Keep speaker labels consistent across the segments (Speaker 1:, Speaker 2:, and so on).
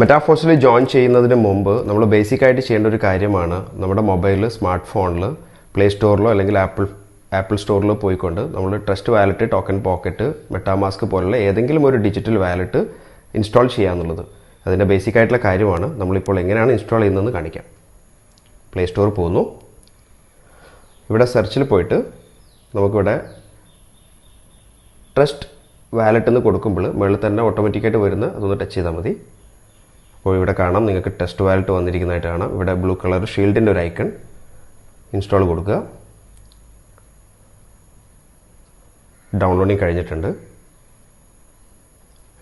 Speaker 1: മെറ്റാഫോസിൽ join ചെയ്യുന്നതിന് മുമ്പ് നമ്മൾ ബേസിക് ആയിട്ട് ചെയ്യേണ്ട ഒരു കാര്യമാണ് നമ്മുടെ മൊബൈൽ സ്മാർട്ട് ഫോണിൽ പ്ലേ സ്റ്റോറിലോ അല്ലെങ്കിൽ ആപ്പിൾ ആപ്പിൾ സ്റ്റോറിലോ പോയിക്കൊണ്ട് നമ്മൾ Trust Wallet Token Pocket MetaMask പോലുള്ള ഏതെങ്കിലും ഒരു ഡിജിറ്റൽ വാലറ്റ് ഇൻസ്റ്റാൾ ചെയ്യാന്നുള്ളത്. അതിന്റെ ബേസിക് ആയിട്ടുള്ള കാര്യമാണ് നമ്മളിപ്പോൾ എങ്ങനെയാണ് ഇൻസ്റ്റാൾ ചെയ്യുന്നതെന്ന് കാണിക്കാം. പ്ലേ സ്റ്റോർ പോകുന്നു. ഇവിടെ സെർച്ചിൽ പോയിട്ട് നമുക്കിവിടെ ട്രസ്റ്റ് വാലറ്റ് എന്ന് കൊടുക്കുമ്പോൾ മുകളിൽ തന്നെ ഓട്ടോമാറ്റിക്കായിട്ട് വരുന്ന അതൊന്ന് ടച്ച് ചെയ്താൽ മതി. അപ്പോൾ ഇവിടെ കാണാം. നിങ്ങൾക്ക് ടെസ്റ്റ് വാലറ്റ് വന്നിരിക്കുന്നതായിട്ട് കാണാം ഇവിടെ ബ്ലൂ കളർ ഷീൽഡിന്റെ ഒരു ഐക്കൺ ഇൻസ്റ്റാൾ കൊടുക്കുക. ഡൗൺലോഡിങ് കഴിഞ്ഞിട്ടുണ്ട്.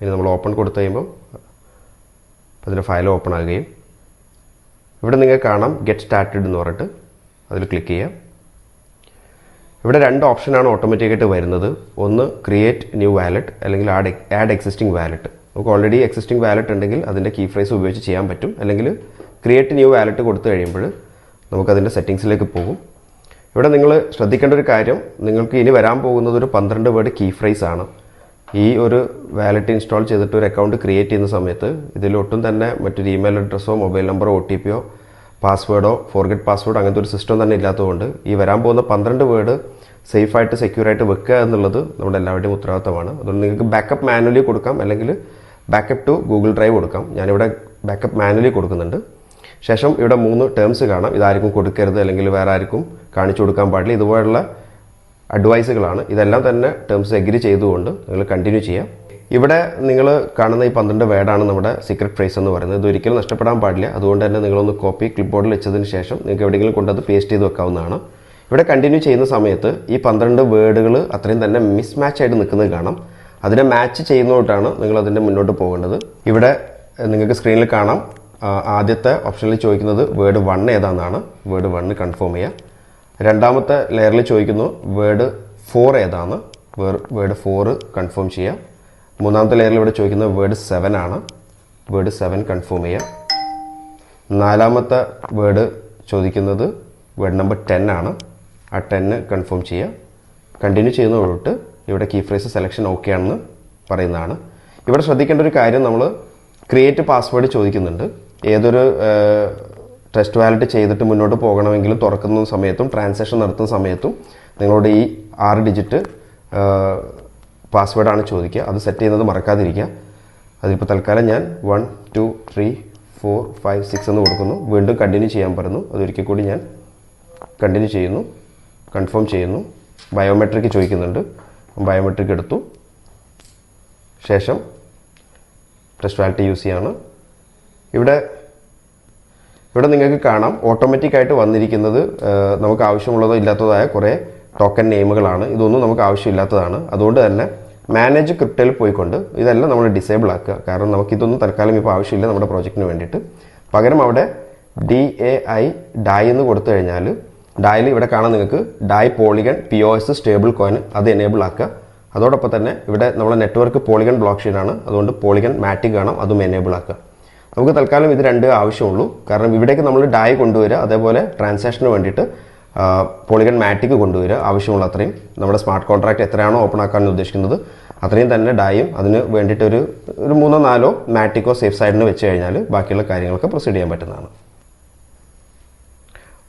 Speaker 1: ഇനി നമ്മൾ ഓപ്പൺ കൊടുത്തു കഴിയുമ്പം അതിന്റെ ഫയൽ ഓപ്പൺ ആകുകയും. ഇവിടെ നിങ്ങൾക്ക് കാണാം ഗെറ്റ് സ്റ്റാർട്ടഡ് എന്ന് പറഞ്ഞിട്ട്. അതിൽ ക്ലിക്ക് ചെയ്യാം ഇവിടെ രണ്ട് ഓപ്ഷനാണ് ഓട്ടോമാറ്റിക്കായിട്ട് വരുന്നത്. ഒന്ന് ക്രിയേറ്റ് ന്യൂ വാലറ്റ് അല്ലെങ്കിൽ ആഡ് ആഡ് എക്സിസ്റ്റിംഗ് വാലറ്റ് നമുക്ക് ഓൾറെഡി എക്സിസ്റ്റിംഗ് വാലറ്റ് ഉണ്ടെങ്കിൽ അതിന്റെ കീ ഫ്രൈസ് ഉപയോഗിച്ച് ചെയ്യാൻ പറ്റും. അല്ലെങ്കിൽ ക്രിയേറ്റ് ന്യൂ വാലറ്റ് കൊടുത്തു കഴിയുമ്പോൾ നമുക്കതിന്റെ സെറ്റിങ്സിലേക്ക് പോകും. ഇവിടെ നിങ്ങൾ ശ്രദ്ധിക്കേണ്ട ഒരു കാര്യം നിങ്ങൾക്ക് ഇനി വരാൻ പോകുന്നത് ഒരു പന്ത്രണ്ട് വേർഡ് കീ ഫ്രൈസ് ആണ്. ഈ ഒരു വാലറ്റ് ഇൻസ്റ്റാൾ ചെയ്തിട്ട് ഒരു അക്കൗണ്ട് ക്രിയേറ്റ് ചെയ്യുന്ന സമയത്ത് ഇതിൽ ഒട്ടും തന്നെ മറ്റൊരു ഇമെയിൽ അഡ്രസ്സോ മൊബൈൽ നമ്പറോ ഒ ടി പിയോ പാസ്വേഡോ ഫോർഗെറ്റ് പാസ്വേഡ് അങ്ങനത്തെ ഒരു സിസ്റ്റം തന്നെ ഇല്ലാത്തതുകൊണ്ട് ഈ വരാൻ പോകുന്ന പന്ത്രണ്ട് വേർഡ് സേഫായിട്ട് സെക്യൂർ ആയിട്ട് വെക്കുക എന്നുള്ളത് നമ്മുടെ എല്ലാവരുടെയും ഉത്തരവാദിത്തമാണ്. അതുകൊണ്ട് നിങ്ങൾക്ക് ബാക്കപ്പ് മാനുവലി കൊടുക്കാം. അല്ലെങ്കിൽ ബാക്കപ്പ് ടു ഗൂഗിൾ ഡ്രൈവ് കൊടുക്കാം. ഞാനിവിടെ ബാക്കപ്പ് മാനുവലി കൊടുക്കുന്നുണ്ട്. ശേഷം ഇവിടെ മൂന്ന് ടേംസ് കാണാം. ഇതാർക്കും കൊടുക്കരുത് അല്ലെങ്കിൽ വേറെ ആർക്കും കാണിച്ചു കൊടുക്കാൻ പാടില്ല. ഇതുപോലുള്ള അഡ്വൈസുകളാണ് ഇതെല്ലാം തന്നെ ടേംസ് എഗ്രി ചെയ്തുകൊണ്ട് നിങ്ങൾ കണ്ടിന്യൂ ചെയ്യാം. ഇവിടെ നിങ്ങൾ കാണുന്ന ഈ പന്ത്രണ്ട് വേർഡാണ് നമ്മുടെ സീക്രട്ട് ഫ്രേസ് എന്ന് പറയുന്നത്. ഇത് ഒരിക്കലും നഷ്ടപ്പെടാൻ പാടില്ല. അതുകൊണ്ട് തന്നെ നിങ്ങളൊന്ന് കോപ്പി ക്ലിപ്പ് ബോർഡിൽ വെച്ചതിന് ശേഷം നിങ്ങൾക്ക് എവിടെയെങ്കിലും കൊണ്ടത് പേസ്റ്റ് ചെയ്ത് വെക്കാവുന്നതാണ്. ഇവിടെ കണ്ടിന്യൂ ചെയ്യുന്ന സമയത്ത് ഈ പന്ത്രണ്ട് വേർഡുകൾ അത്രയും തന്നെ മിസ്മാച്ച് ആയിട്ട് നിൽക്കുന്നത് കാണാം. അതിനെ മാച്ച് ചെയ്യുന്നതുകൊണ്ടാണ് നിങ്ങൾ അതിന്റെ മുന്നോട്ട് പോകേണ്ടത്. ഇവിടെ നിങ്ങൾക്ക് സ്ക്രീനിൽ കാണാം. ആദ്യത്തെ ഓപ്ഷനിൽ ചോദിക്കുന്നത് വേർഡ് വൺ ഏതാണെന്നാണ്. വേർഡ് വണ്ണ് കൺഫേം ചെയ്യുക രണ്ടാമത്തെ ലെയറിൽ ചോദിക്കുന്നു വേർഡ് ഫോർ ഏതാണ്. വേർഡ് ഫോറ് കൺഫേം ചെയ്യുക മൂന്നാമത്തെ ലെയറിൽ ഇവിടെ ചോദിക്കുന്നത് വേർഡ് സെവൻ ആണ്. വേർഡ് സെവൻ കൺഫേം ചെയ്യുക നാലാമത്തെ വേർഡ് ചോദിക്കുന്നത് വേർഡ് നമ്പർ ടെൻ ആണ്. ആ ടെന്ന് കൺഫേം ചെയ്യുക കണ്ടിന്യൂ ചെയ്യുന്നതോട്ട് ഇവിടെ കീ ഫ്രേസ് സെലക്ഷൻ ഓക്കെ ആണെന്ന് പറയുന്നതാണ്. ഇവിടെ ശ്രദ്ധിക്കേണ്ട ഒരു കാര്യം നമ്മൾ ക്രിയേറ്റ് പാസ്വേഡ് ചോദിക്കുന്നുണ്ട്. ഏതൊരു ടെസ്റ്റ് വാലറ്റ് ചെയ്തിട്ട് മുന്നോട്ട് പോകണമെങ്കിലും തുറക്കുന്ന സമയത്തും ട്രാൻസാക്ഷൻ നടത്തുന്ന സമയത്തും നിങ്ങളുടെ ഈ ആറ് ഡിജിറ്റ് പാസ്വേഡാണ് ചോദിക്കുക. അത് സെറ്റ് ചെയ്യുന്നത് മറക്കാതിരിക്കുക. അതിപ്പോൾ തൽക്കാലം ഞാൻ one two three four five six എന്ന് കൊടുക്കുന്നു. വീണ്ടും കണ്ടിന്യൂ ചെയ്യാൻ പറയുന്നു. അതൊരിക്കൽ കൂടി ഞാൻ കണ്ടിന്യൂ ചെയ്യുന്നു. കൺഫേം ചെയ്യുന്നു. ബയോമെട്രിക് ചോദിക്കുന്നുണ്ട്. ബയോമെട്രിക് എടുത്തു. ശേഷം ടെസ്റ്റ് വാലിറ്റി യൂസ് ചെയ്യാണ്. ഇവിടെ ഇവിടെ നിങ്ങൾക്ക് കാണാം. ഓട്ടോമാറ്റിക് ആയിട്ട് വന്നിരിക്കുന്നത് നമുക്ക് ആവശ്യമുള്ളതോ ഇല്ലാത്തതായ കുറേ ടോക്കൺ നെയിമുകളാണ് ഇതൊന്നും നമുക്ക് ആവശ്യമില്ലാത്തതാണ്. അതുകൊണ്ട് തന്നെ മാനേജ് ക്രിപ്റ്റയിൽ പോയിക്കൊണ്ട് ഇതെല്ലാം നമ്മൾ ഡിസേബിൾ ആക്കുക. കാരണം നമുക്കിതൊന്നും തൽക്കാലം ഇപ്പോൾ ആവശ്യമില്ല നമ്മുടെ പ്രോജക്റ്റിന് വേണ്ടിയിട്ട്. പകരം അവിടെ ഡി എ ഐ ഡായ് എന്ന് കൊടുത്തു കഴിഞ്ഞാൽ ഡായിൽ ഇവിടെ കാണാൻ നിങ്ങൾക്ക് DAI Polygon P O S stable coin അത് എനേബിൾ ആക്കുക. അതോടൊപ്പം തന്നെ ഇവിടെ നമ്മുടെ നെറ്റ്വർക്ക് പോളിഗൺ ബ്ലോക്ക് ആണ്. അതുകൊണ്ട് പോളിഗൺ മാറ്റിക് കാണാം അതും എനേബിൾ ആക്കുക. നമുക്ക് തൽക്കാലം ഇത് രണ്ട് ആവശ്യമുള്ളൂ. കാരണം ഇവിടേക്ക് നമ്മൾ ഡായ് കൊണ്ടുവരിക അതേപോലെ ട്രാൻസാക്ഷന് വേണ്ടിയിട്ട് പോളിഗൺ മാറ്റിക് കൊണ്ടുവരിക ആവശ്യമുള്ള അത്രയും. നമ്മുടെ സ്മാർട്ട് കോൺട്രാക്ട് എത്രയാണോ ഓപ്പൺ ആക്കാൻ ഉദ്ദേശിക്കുന്നത് അത്രയും തന്നെ ഡായും അതിന് വേണ്ടിയിട്ട് ഒരു ഒരു മൂന്നോ നാലോ മാറ്റിക്കോ സേഫ് സൈഡിന് വെച്ച് കഴിഞ്ഞാൽ ബാക്കിയുള്ള കാര്യങ്ങളൊക്കെ പ്രൊസീഡ് ചെയ്യാൻ പറ്റുന്നതാണ്.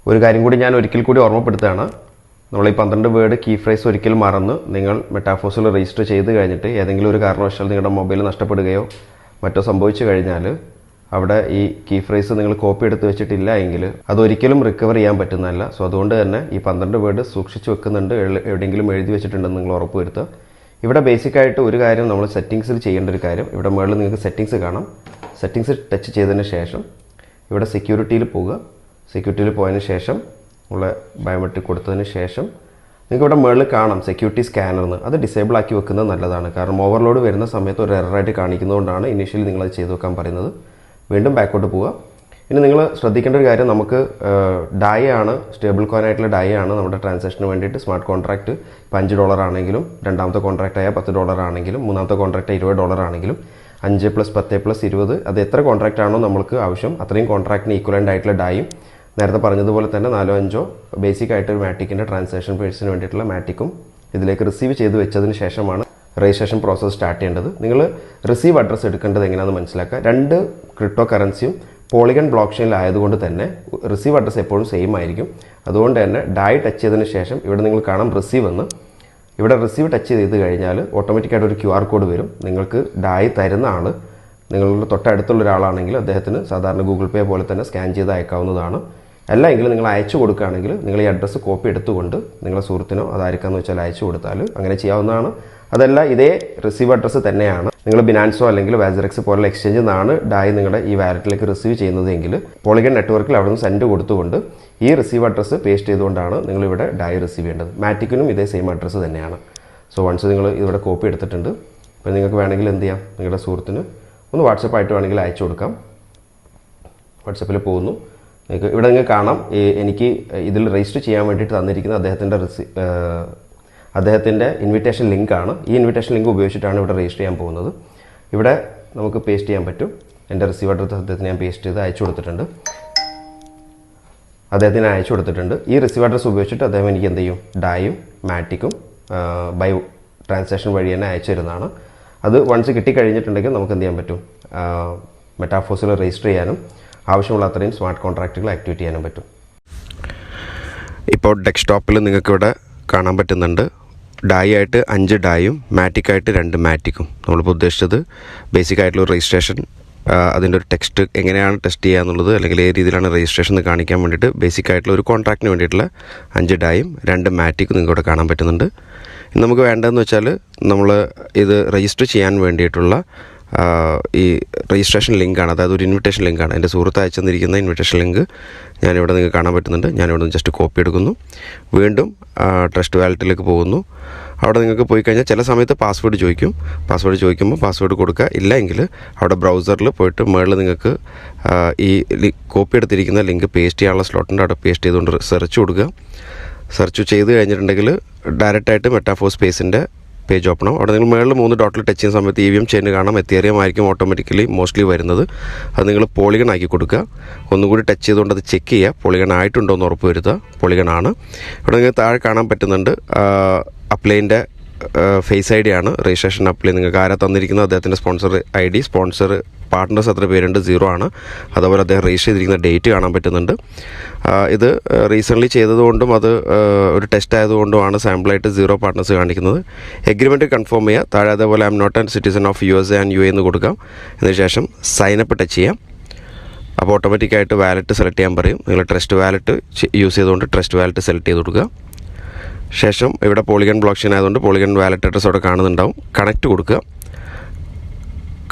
Speaker 1: ഒരു കാര്യം കൂടി ഞാൻ ഒരിക്കൽ കൂടി ഓർമ്മപ്പെടുത്തുകയാണ്. നമ്മൾ ഈ പന്ത്രണ്ട് വേർഡ് കീ ഫ്രേസ് ഒരിക്കൽ മറന്ന് നിങ്ങൾ മെറ്റാഫോസിൽ രജിസ്റ്റർ ചെയ്ത് കഴിഞ്ഞിട്ട് ഏതെങ്കിലും ഒരു കാരണവശാൽ നിങ്ങളുടെ മൊബൈൽ നഷ്ടപ്പെടുകയോ മറ്റോ സംഭവിച്ചു കഴിഞ്ഞാൽ അവിടെ ഈ കീ ഫ്രേസ് നിങ്ങൾ കോപ്പി എടുത്ത് വെച്ചിട്ടില്ല എങ്കിൽ അതൊരിക്കലും റിക്കവർ ചെയ്യാൻ പറ്റുന്നതല്ല. സോ അതുകൊണ്ട് തന്നെ ഈ പന്ത്രണ്ട് വേർഡ് സൂക്ഷിച്ച് വെക്കുന്നുണ്ട്. എവിടെയെങ്കിലും എഴുതി വെച്ചിട്ടുണ്ടെന്ന് നിങ്ങൾ ഉറപ്പ് വരുത്തുക ഇവിടെ ബേസിക് ആയിട്ട് ഒരു കാര്യം നമ്മൾ സെറ്റിങ്സിൽ ചെയ്യേണ്ട ഒരു കാര്യം. ഇവിടെ മുകളിൽ നിങ്ങൾക്ക് സെറ്റിങ്സ് കാണാം. സെറ്റിങ്സ് ടച്ച് ചെയ്തതിന് ശേഷം ഇവിടെ സെക്യൂരിറ്റിയിൽ പോവുക. സെക്യൂരിറ്റിയിൽ പോയതിന് ശേഷം ഉള്ള ബയോമെട്രിക് കൊടുത്തതിന് ശേഷം നിങ്ങൾക്ക് ഇവിടെ മുകളിൽ കാണാം സെക്യൂരിറ്റി സ്കാനർന്ന് അത് ഡിസേബിൾ ആക്കി വെക്കുന്നത് നല്ലതാണ്. കാരണം ഓവർലോഡ് വരുന്ന സമയത്ത് ഒരു എററായിട്ട് കാണിക്കുന്നതുകൊണ്ടാണ് ഇനീഷ്യലി നിങ്ങളത് ചെയ്തു വെക്കാൻ പറയുന്നത്. വീണ്ടും ബാക്കോട്ട് പോവുക. ഇനി നിങ്ങൾ ശ്രദ്ധിക്കേണ്ട ഒരു കാര്യം നമുക്ക് ഡായ ആണ് സ്റ്റേബിൾ കോയിൻ ആയിട്ടുള്ള ഡായ ആണ് നമ്മുടെ ട്രാൻസാക്ഷന് വേണ്ടിയിട്ട്. സ്മാർട്ട് കോൺട്രാക്ട് ഇപ്പം അഞ്ച് ഡോളർ ആണെങ്കിലും രണ്ടാമത്തെ കോൺട്രാക്റ്റ് ആയ പത്ത് ഡോളർ ആണെങ്കിലും മൂന്നാമത്തെ കോൺട്രാക്ട് ഇരുപത് ഡോളർ ആണെങ്കിലും അഞ്ച് പ്ലസ് പത്ത് പ്ലസ് ഇരുപത് അത് എത്ര കോൺട്രാക്റ്റ് ആണോ നമുക്ക് ആവശ്യം അത്രയും കോൺട്രാക്റ്റിന് ഈക്വലന്റ് ആയിട്ടുള്ള ഡായും നേരത്തെ പറഞ്ഞതുപോലെ തന്നെ നാലോ അഞ്ചോ ബേസിക് ആയിട്ട് ഒരു മാറ്റിക്കിന്റെ ട്രാൻസാക്ഷൻ പേഴ്സിന് വേണ്ടിയിട്ടുള്ള മാറ്റിക്കും. ഇതിലേക്ക് റിസീവ് ചെയ്ത് വെച്ചതിന് ശേഷമാണ് രജിസ്ട്രേഷൻ പ്രോസസ്സ് സ്റ്റാർട്ട് ചെയ്യേണ്ടത്. നിങ്ങൾ റിസീവ് അഡ്രസ്സ് എടുക്കേണ്ടത് എങ്ങനെയാണെന്ന് മനസ്സിലാക്കുക. രണ്ട് ക്രിപ്റ്റോ കറൻസിയും പോളിഗൺ ബ്ലോക്ക് ചെയിനിലായതുകൊണ്ട് തന്നെ റിസീവ് അഡ്രസ്സ് എപ്പോഴും സെയിം ആയിരിക്കും. അതുകൊണ്ട് തന്നെ ഡായ് ടച്ച് ചെയ്തതിന് ശേഷം ഇവിടെ നിങ്ങൾ കാണാം റിസീവ് എന്ന്. ഇവിടെ റിസീവ് ടച്ച് ചെയ്ത് കഴിഞ്ഞാൽ ഓട്ടോമാറ്റിക്കായിട്ട് ഒരു ക്യു ആർ കോഡ് വരും. നിങ്ങൾക്ക് ഡായ് തരുന്ന ആൾ നിങ്ങളുടെ തൊട്ടടുത്തുള്ള ഒരാളാണെങ്കിൽ അദ്ദേഹത്തിന് സാധാരണ ഗൂഗിൾ പേ പോലെ തന്നെ സ്കാൻ ചെയ്ത് അയക്കാവുന്നതാണ്. അല്ല എങ്കിൽ നിങ്ങൾ അയച്ചു കൊടുക്കുകയാണെങ്കിൽ നിങ്ങൾ ഈ അഡ്രസ്സ് കോപ്പി എടുത്തുകൊണ്ട് നിങ്ങളുടെ സുഹൃത്തിനോ അതായിരിക്കാന്ന് വെച്ചാൽ അയച്ചു കൊടുത്താൽ അങ്ങനെ ചെയ്യാവുന്നതാണ്. അതല്ല ഇതേ റിസീവ് അഡ്രസ്സ് തന്നെയാണ്. നിങ്ങൾ ബിനാൻസോ അല്ലെങ്കിൽ വാസറക്സ് പോലുള്ള എക്സ്ചേഞ്ചിൽ നിന്നാണ് ഡായ് നിങ്ങളുടെ ഈ വാലറ്റിലേക്ക് റിസീവ് ചെയ്യുന്നതെങ്കിൽ പോളിഗൺ നെറ്റ്വർക്കിൽ അവിടെ നിന്ന് സെൻഡ് കൊടുത്തുകൊണ്ട് ഈ റിസീവ് അഡ്രസ്സ് പേസ്റ്റ് ചെയ്തുകൊണ്ടാണ് നിങ്ങളിവിടെ ഡായ് റിസീവ് ചെയ്യേണ്ടത്. മാറ്റിക്കിനും ഇതേ സെയിം അഡ്രസ്സ് തന്നെയാണ്. സോ വൺസ് നിങ്ങൾ ഇവിടെ കോപ്പി എടുത്തിട്ടുണ്ട് അപ്പോൾ നിങ്ങൾക്ക് വേണമെങ്കിൽ എന്ത് ചെയ്യാം? നിങ്ങളുടെ സുഹൃത്തിന് ഒന്ന് വാട്സപ്പായിട്ട് വേണമെങ്കിൽ അയച്ചു കൊടുക്കാം. വാട്സപ്പിൽ പോകുന്നു. ഇവിടെ നിങ്ങൾക്ക് കാണാം. എനിക്ക് ഇതിൽ രജിസ്റ്റർ ചെയ്യാൻ വേണ്ടിയിട്ട് തന്നിരിക്കുന്ന അദ്ദേഹത്തിന്റെ റിസി അദ്ദേഹത്തിന്റെ ഇൻവിറ്റേഷൻ ലിങ്കാണ് ഈ ഇൻവിറ്റേഷൻ ലിങ്ക് ഉപയോഗിച്ചിട്ടാണ് ഇവിടെ രജിസ്റ്റർ ചെയ്യാൻ പോകുന്നത്. ഇവിടെ നമുക്ക് പേസ്റ്റ് ചെയ്യാൻ പറ്റും. എന്റെ റിസീവ് അഡ്രസ് അദ്ദേഹത്തിന് ഞാൻ പേസ്റ്റ് ചെയ്ത് അയച്ചു കൊടുത്തിട്ടുണ്ട്. അദ്ദേഹത്തിന് അയച്ചു കൊടുത്തിട്ടുണ്ട്. ഈ റിസീവ് അഡ്രസ്സ് ഉപയോഗിച്ചിട്ട് അദ്ദേഹം എനിക്ക് എന്ത് ചെയ്യും? ഡായും മാറ്റിക്കും ബൈ ട്രാൻസാക്ഷൻ വഴി തന്നെ അയച്ചു തരുന്നതാണ്. അത് വൺസ് കിട്ടിക്കഴിഞ്ഞിട്ടുണ്ടെങ്കിൽ നമുക്ക് എന്ത് ചെയ്യാൻ പറ്റും? മെറ്റാഫോസിൽ രജിസ്റ്റർ ചെയ്യാനും ആവശ്യമുള്ള അത്രയും സ്മാർട്ട് കോൺട്രാക്റ്റുകൾ ആക്ടിവേറ്റ് ചെയ്യാനും പറ്റും. ഇപ്പോൾ ഡെസ്ക്ടോപ്പിൽ നിങ്ങൾക്ക് ഇവിടെ കാണാൻ പറ്റുന്നുണ്ട്. ഡായി ആയിട്ട് അഞ്ച് ഡായും മാറ്റിക്കായിട്ട് രണ്ട് മാറ്റിക്കും നമ്മളിപ്പോൾ ഉദ്ദേശിച്ചത് ബേസിക് ആയിട്ടുള്ള രജിസ്ട്രേഷൻ അതിന്റെ ഒരു ടെക്സ്റ്റ് എങ്ങനെയാണ് ടെസ്റ്റ് ചെയ്യുക എന്നുള്ളത് അല്ലെങ്കിൽ ഏത് രീതിയിലാണ് രജിസ്ട്രേഷൻ എന്ന് കാണിക്കാൻ വേണ്ടിയിട്ട് ബേസിക് ആയിട്ടുള്ള ഒരു കോൺട്രാക്റ്റിന് വേണ്ടിയിട്ടുള്ള അഞ്ച് ഡായും രണ്ട് മാറ്റിക്കും നിങ്ങൾക്ക് ഇവിടെ കാണാൻ പറ്റുന്നുണ്ട്. നമുക്ക് വേണ്ടതെന്ന് വെച്ചാൽ നമ്മൾ ഇത് രജിസ്റ്റർ ചെയ്യാൻ വേണ്ടിയിട്ടുള്ള ഈ രജിസ്ട്രേഷൻ ലിങ്കാണ് അതായത് ഒരു ഇൻവിറ്റേഷൻ ലിങ്കാണ് എന്റെ സുഹൃത്ത് അയച്ചു തന്നിരിക്കുന്ന ഇൻവിറ്റേഷൻ ലിങ്ക് ഞാനിവിടെ നിങ്ങൾക്ക് കാണാൻ പറ്റുന്നുണ്ട്. ഞാനിവിടെ നിന്ന് ജസ്റ്റ് കോപ്പി എടുക്കുന്നു. വീണ്ടും ട്രസ്റ്റ് വാലറ്റിലേക്ക് പോകുന്നു. അവിടെ നിങ്ങൾക്ക് പോയി കഴിഞ്ഞാൽ ചില സമയത്ത് പാസ്വേഡ് ചോദിക്കും. പാസ്വേഡ് ചോദിക്കുമ്പോൾ പാസ്വേഡ് കൊടുക്കുക. ഇല്ല എങ്കിൽ അവിടെ ബ്രൗസറിൽ പോയിട്ട് മുകളിൽ നിങ്ങൾക്ക് ഈ കോപ്പി എടുത്തിരിക്കുന്ന ലിങ്ക് പേസ്റ്റ് ചെയ്യാനുള്ള സ്ലോട്ടുണ്ട് അവിടെ പേസ്റ്റ് ചെയ്തുകൊണ്ട് സെർച്ച് കൊടുക്കുക. സെർച്ച് ചെയ്ത് കഴിഞ്ഞിട്ടുണ്ടെങ്കിൽ ഡയറക്റ്റായിട്ട് മെറ്റാഫോ സ്പേസിന്റെ പേജ് ഓപ്പൺ ആവും. അവിടെ നിങ്ങൾ മുകളിൽ മൂന്ന് ഡോട്ടിൽ ടച്ച് ചെയ്യുന്ന സമയത്ത് ഇ വി എം ചെയിൻ കാണാം. എത്തിയറിയം ആയിരിക്കും ഓട്ടോമാറ്റിക്കലി മോസ്റ്റ്ലി വരുന്നത്. അത് നിങ്ങൾ പോളിഗൺ ആക്കി കൊടുക്കുക. ഒന്നുകൂടി ടച്ച് ചെയ്തുകൊണ്ട് അത് ചെക്ക് ചെയ്യുക. പോളിഗൺ ആയിട്ടുണ്ടോ എന്ന് ഉറപ്പ് വരുത്തുക. പോളിഗൺ ആണ്. ഇവിടെ നിങ്ങൾ താഴെ കാണാൻ പറ്റുന്നുണ്ട് അപ്ലൈന്റെ ഫേസ് ഐ ഡി ആണ്. രജിസ്ട്രേഷൻ അപ്ലൈ നിങ്ങൾക്ക് ആരാ തന്നിരിക്കുന്നത്? അദ്ദേഹത്തിന്റെ sponsor I D. Sponsor partners എത്ര പേരുണ്ട്? സീറോ ആണ്. അതുപോലെ അദ്ദേഹം രജിസ്റ്റർ ചെയ്തിരിക്കുന്ന ഡേറ്റ് കാണാൻ പറ്റുന്നുണ്ട്. ഇത് റീസെന്റ്ലി ചെയ്തതുകൊണ്ടും അത് ഒരു ടെസ്റ്റ് ആയതുകൊണ്ടുമാണ് സാമ്പിളായിട്ട് സീറോ പാർട്ട്നേഴ്സ് കാണിക്കുന്നത്. എഗ്രിമെന്റ് കൺഫേം ചെയ്യുക താഴെ അതേപോലെ I am not and citizen of U S A and U എന്ന് കൊടുക്കാം. അതിനുശേഷം സൈനപ്പ് ടച്ച് ചെയ്യാം. അപ്പോൾ ഓട്ടോമാറ്റിക്കായിട്ട് വാലറ്റ് സെലക്ട് ചെയ്യാൻ പറയും. നിങ്ങൾ ട്രസ്റ്റ് വാലറ്റ് യൂസ് ചെയ്തുകൊണ്ട് ട്രസ്റ്റ് വാലറ്റ് സെലക്ട് ചെയ്ത് കൊടുക്കുക. ശേഷം ഇവിടെ പോളിഗൺ ബ്ലോക്ക് ചെയിൻ ആയതുകൊണ്ട് പോളിഗൺ വാലറ്റ് അഡ്രസ് അവിടെ കാണുന്നുണ്ടാവും. കണക്ട് കൊടുക്കുക.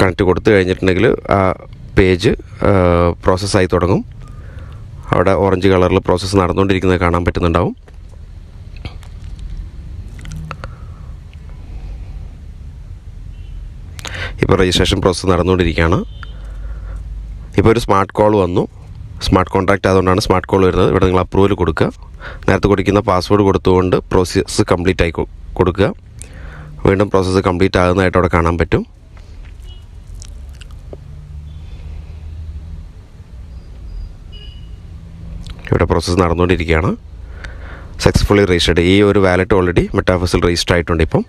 Speaker 1: കണക്ട് കൊടുത്തു കഴിഞ്ഞിട്ടുണ്ടെങ്കിൽ ആ പേജ് പ്രോസസ്സായി തുടങ്ങും. അവിടെ ഓറഞ്ച് കളറിൽ പ്രോസസ്സ് നടന്നുകൊണ്ടിരിക്കുന്നത് കാണാൻ പറ്റുന്നുണ്ടാവും. ഇപ്പോൾ രജിസ്ട്രേഷൻ പ്രോസസ്സ് നടന്നുകൊണ്ടിരിക്കുകയാണ്. ഇപ്പോൾ ഒരു സ്മാർട്ട് കോൾ വന്നു. സ്മാർട്ട് കോൺട്രാക്റ്റ് ആയതുകൊണ്ടാണ് സ്മാർട്ട് കോൾ വരുന്നത്. ഇവിടെ നിങ്ങൾ അപ്രൂവൽ കൊടുക്കുക. നേരത്തെ കൊടുക്കുന്ന പാസ്വേഡ് കൊടുത്തുകൊണ്ട് പ്രോസസ്സ് കംപ്ലീറ്റ് ആയി കൊടുക്കുക. വീണ്ടും പ്രോസസ്സ് കംപ്ലീറ്റ് ആകുന്നതായിട്ട് അവിടെ കാണാൻ പറ്റും. ഇവിടെ പ്രോസസ്സ് നടന്നുകൊണ്ടിരിക്കുകയാണ്. സക്സസ്ഫുള്ളി രജിസ്റ്റർഡ് ഈ ഒരു വാലറ്റ് ഓൾറെഡി മെറ്റാഫസിൽ രജിസ്റ്റർ ആയിട്ടുണ്ട് ഇപ്പം.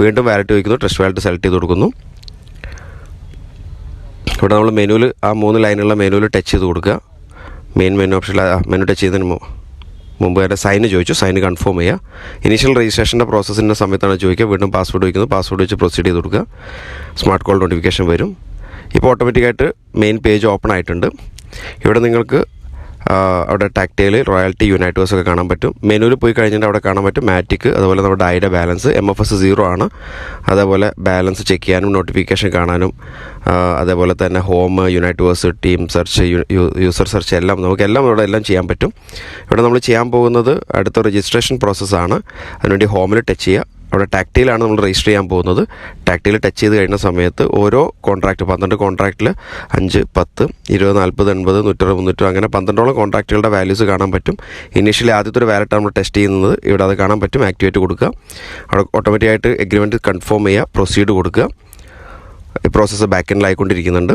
Speaker 1: വീണ്ടും വാലറ്റ് വയ്ക്കുന്നു ട്രസ്റ്റ് വാലറ്റ് സെലക്ട് ചെയ്ത് കൊടുക്കുന്നു. ഇവിടെ നമ്മൾ മെനുവിൽ ആ മൂന്ന് ലൈനുള്ള മെനുവിൽ ടച്ച് ചെയ്ത് കൊടുക്കുക. Main menu option menu touch ചെയ്തതിന് മുമ്പ് തന്നെ സൈന് ചോദിച്ചു. സൈന് കൺഫേം ചെയ്യുക ഇനീഷ്യൽ രജിസ്ട്രേഷന്റെ പ്രോസസ്സിന്റെ സമയത്താണ് ചോദിക്കുക. വീണ്ടും പാസ്വേഡ് ചോദിക്കുന്നത് പാസ്വേഡ് വെച്ച് പ്രൊസീഡ് ചെയ്ത് കൊടുക്കുക. സ്മാർട്ട് കോൾ നോട്ടിഫിക്കേഷൻ വരും. ഇപ്പോൾ ഓട്ടോമാറ്റിക്കായിട്ട് മെയിൻ പേജ് ഓപ്പൺ ആയിട്ടുണ്ട്. ഇവിടെ നിങ്ങൾക്ക് അവിടെ ടാക്ടൈൽ റോയൽറ്റി യുണൈറ്റേഴ്സ് ഒക്കെ കാണാൻ പറ്റും. മെനുവിൽ പോയി കഴിഞ്ഞിട്ട് അവിടെ കാണാൻ പറ്റും മാറ്റിക് അതുപോലെ നമ്മുടെ ഡൈയുടെ balance M F S zero ആണ്. അതേപോലെ ബാലൻസ് ചെക്ക് ചെയ്യാനും നോട്ടിഫിക്കേഷൻ കാണാനും അതേപോലെ തന്നെ home uniters team search user search എല്ലാം നമുക്ക് എല്ലാം ഇവിടെ എല്ലാം ചെയ്യാൻ പറ്റും. ഇവിടെ നമ്മൾ ചെയ്യാൻ പോകുന്നത് അടുത്ത രജിസ്ട്രേഷൻ പ്രോസസ്സാണ് അതിനുവേണ്ടി ഹോമിൽ ടച്ച് ചെയ്യുക. അവിടെ ടാക്ടൈലാണ് നമ്മൾ രജിസ്റ്റർ ചെയ്യാൻ പോകുന്നത്. ടാക്ടൈൽ ടച്ച് ചെയ്ത് കഴിയുന്ന സമയത്ത് ഓരോ കോൺട്രാക്റ്റ് പന്ത്രണ്ട് കോൺട്രാക്റ്റിൽ അഞ്ച് പത്ത് ഇരുപത് നാൽപ്പത് എൺപത് നൂറ്ററുപത് മുന്നൂറ് അങ്ങനെ പന്ത്രണ്ടോളം കോൺട്രാക്റ്റുകളുടെ വാല്യൂസ് കാണാൻ പറ്റും. ഇനീഷ്യലി ആദ്യത്തെ ഒരു വാലറ്റ് നമ്മൾ ടെസ്റ്റ് ചെയ്യുന്നത്. ഇവിടെ അത് കാണാൻ പറ്റും. ആക്ടിവേറ്റ് കൊടുക്കുക. അവിടെ ഓട്ടോമാറ്റിക്കായിട്ട് എഗ്രിമെന്റ് കൺഫേം ചെയ്യുക. പ്രൊസീഡ് കൊടുക്കുക. പ്രോസസ്സ് ബാക്ക് എൻഡിലായിക്കൊണ്ടിരിക്കുന്നുണ്ട്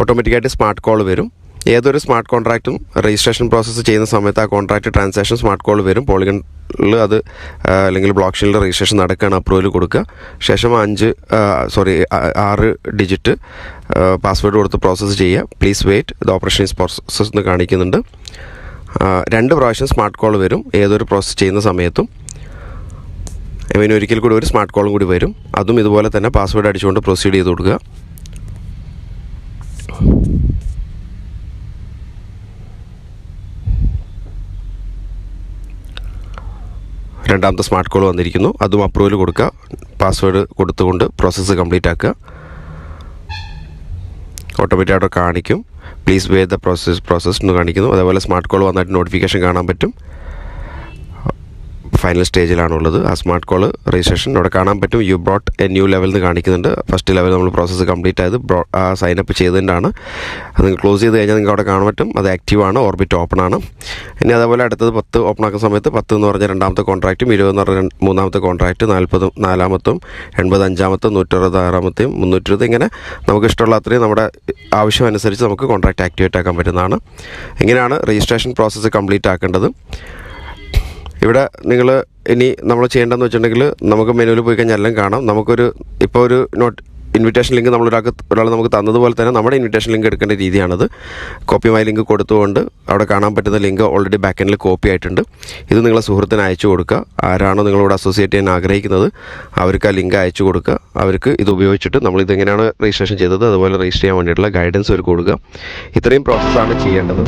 Speaker 1: ഓട്ടോമാറ്റിക്കായിട്ട് സ്മാർട്ട് കോൾ വരും. ഏതൊരു സ്മാർട്ട് കോൺട്രാക്റ്റും രജിസ്ട്രേഷൻ പ്രോസസ്സ് ചെയ്യുന്ന സമയത്ത് ആ കോൺട്രാക്ട് ട്രാൻസാക്ഷൻ സ്മാർട്ട് കോൾ വരും. പോളിഗണിൽ അത് അല്ലെങ്കിൽ ബ്ലോക്ക് ചെയിനിൽ രജിസ്ട്രേഷൻ നടക്കുകയാണ് അപ്രൂവൽ കൊടുക്കുക. ശേഷം അഞ്ച് സോറി ആറ് ഡിജിറ്റ് പാസ്വേഡ് കൊടുത്ത് പ്രോസസ്സ് ചെയ്യുക. Please wait. ഇത് ഓപ്പറേഷൻ ഈസ് പ്രോസസ് എന്ന് കാണിക്കുന്നുണ്ട്. രണ്ട് പ്രാവശ്യം സ്മാർട്ട് കോൾ വരും ഏതൊരു പ്രോസസ്സ് ചെയ്യുന്ന സമയത്തും. ഐ മീൻ ഒരിക്കൽ കൂടി ഒരു സ്മാർട്ട് കോളും കൂടി വരും. അതും ഇതുപോലെ തന്നെ പാസ്വേഡ് അടിച്ചുകൊണ്ട് പ്രൊസീഡ് ചെയ്ത് കൊടുക്കുക. രണ്ടാമത്തെ സ്മാർട്ട് കോൾ വന്നിരിക്കുന്നു. അതും അപ്രൂവൽ കൊടുക്കുക. പാസ്വേഡ് കൊടുത്തുകൊണ്ട് പ്രോസസ്സ് കംപ്ലീറ്റ് ആക്കുക. ഓട്ടോമാറ്റിക്കായിട്ട് കാണിക്കും. Please way the process process എന്ന് കാണിക്കുന്നു. അതേപോലെ സ്മാർട്ട് കോൾ വന്നിട്ട് നോട്ടിഫിക്കേഷൻ കാണാൻ പറ്റും. ഫൈനൽ സ്റ്റേജിലാണുള്ളത് ആ സ്മാർട്ട് കോൾ രജിസ്ട്രേഷൻ ഇവിടെ കാണാൻ പറ്റും. You brought a new level എന്ന് കാണിക്കുന്നുണ്ട്. ഫസ്റ്റ് ലെവൽ നമ്മൾ പ്രോസസ്സ് കംപ്ലീറ്റ് ആയത് ആ സൈനപ്പ് അപ്പ് ചെയ്തതിന്റാണ് അത് ക്ലോസ് ചെയ്ത് കഴിഞ്ഞാൽ നിങ്ങൾക്ക് അവിടെ കാണാൻ പറ്റും. അത് ആക്റ്റീവ് ആണ്. ഓർബിറ്റ് ഓപ്പൺ ആണ്. ഇനി അതേപോലെ അടുത്തത് പത്ത് ഓപ്പൺ ആക്കുന്ന സമയത്ത് പത്ത് എന്ന് പറഞ്ഞ രണ്ടാമത്തെ കോൺട്രാക്റ്റും ഇരുപത് എന്ന് പറഞ്ഞ മൂന്നാമത്തെ കോൺട്രാക്റ്റ് നാൽപ്പതും നാലാമത്തും എൺപത് അഞ്ചാമത്തും നൂറ്ററുപത് ആറാമത്തെയും മുന്നൂറ്റിരുപത് ഇങ്ങനെ നമുക്ക് ഇഷ്ടമുള്ള അത്രയും നമ്മുടെ ആവശ്യം അനുസരിച്ച് നമുക്ക് കോൺട്രാക്റ്റ് ആക്ടിവേറ്റ് ആക്കാൻ പറ്റുന്നതാണ്. എങ്ങനെയാണ് രജിസ്ട്രേഷൻ പ്രോസസ്സ് കംപ്ലീറ്റ് ആക്കേണ്ടത്. ഇവിടെ നിങ്ങൾ ഇനി നമ്മൾ ചെയ്യേണ്ടതെന്ന് വെച്ചിട്ടുണ്ടെങ്കിൽ നമുക്ക് മെനുവിൽ പോയി കഴിഞ്ഞാൽ എല്ലാം കാണാം. നമുക്കൊരു ഇപ്പോൾ ഒരു നോട്ട് ഇൻവിറ്റേഷൻ ലിങ്ക് നമ്മൾ ഒരാൾക്ക് ഒരാൾ നമുക്ക് തന്നതുപോലെ തന്നെ നമ്മുടെ ഇൻവിറ്റേഷൻ ലിങ്ക് എടുക്കേണ്ട രീതിയാണത്. കോപ്പിയുമായി ലിങ്ക് കൊടുത്തുകൊണ്ട് അവിടെ കാണാൻ പറ്റുന്ന ലിങ്ക് ഓൾറെഡി ബാക്ക് എൻഡിൽ കോപ്പി ആയിട്ടുണ്ട്. ഇത് നിങ്ങളെ സുഹൃത്തിന് അയച്ചു കൊടുക്കുക. ആരാണോ നിങ്ങളോട് അസോസിയേറ്റ് ചെയ്യാൻ ആഗ്രഹിക്കുന്നത് അവർക്ക് ആ ലിങ്ക് അയച്ചു കൊടുക്കുക. അവർക്ക് ഇത് ഉപയോഗിച്ചിട്ട് നമ്മൾ ഇതെങ്ങനെയാണ് രജിസ്ട്രേഷൻ ചെയ്തത് അതുപോലെ രജിസ്റ്റർ ചെയ്യാൻ വേണ്ടിയിട്ടുള്ള ഗൈഡൻസ് അവർക്ക് കൊടുക്കുക. ഇത്രയും പ്രോസസ്സാണ് ചെയ്യേണ്ടത്.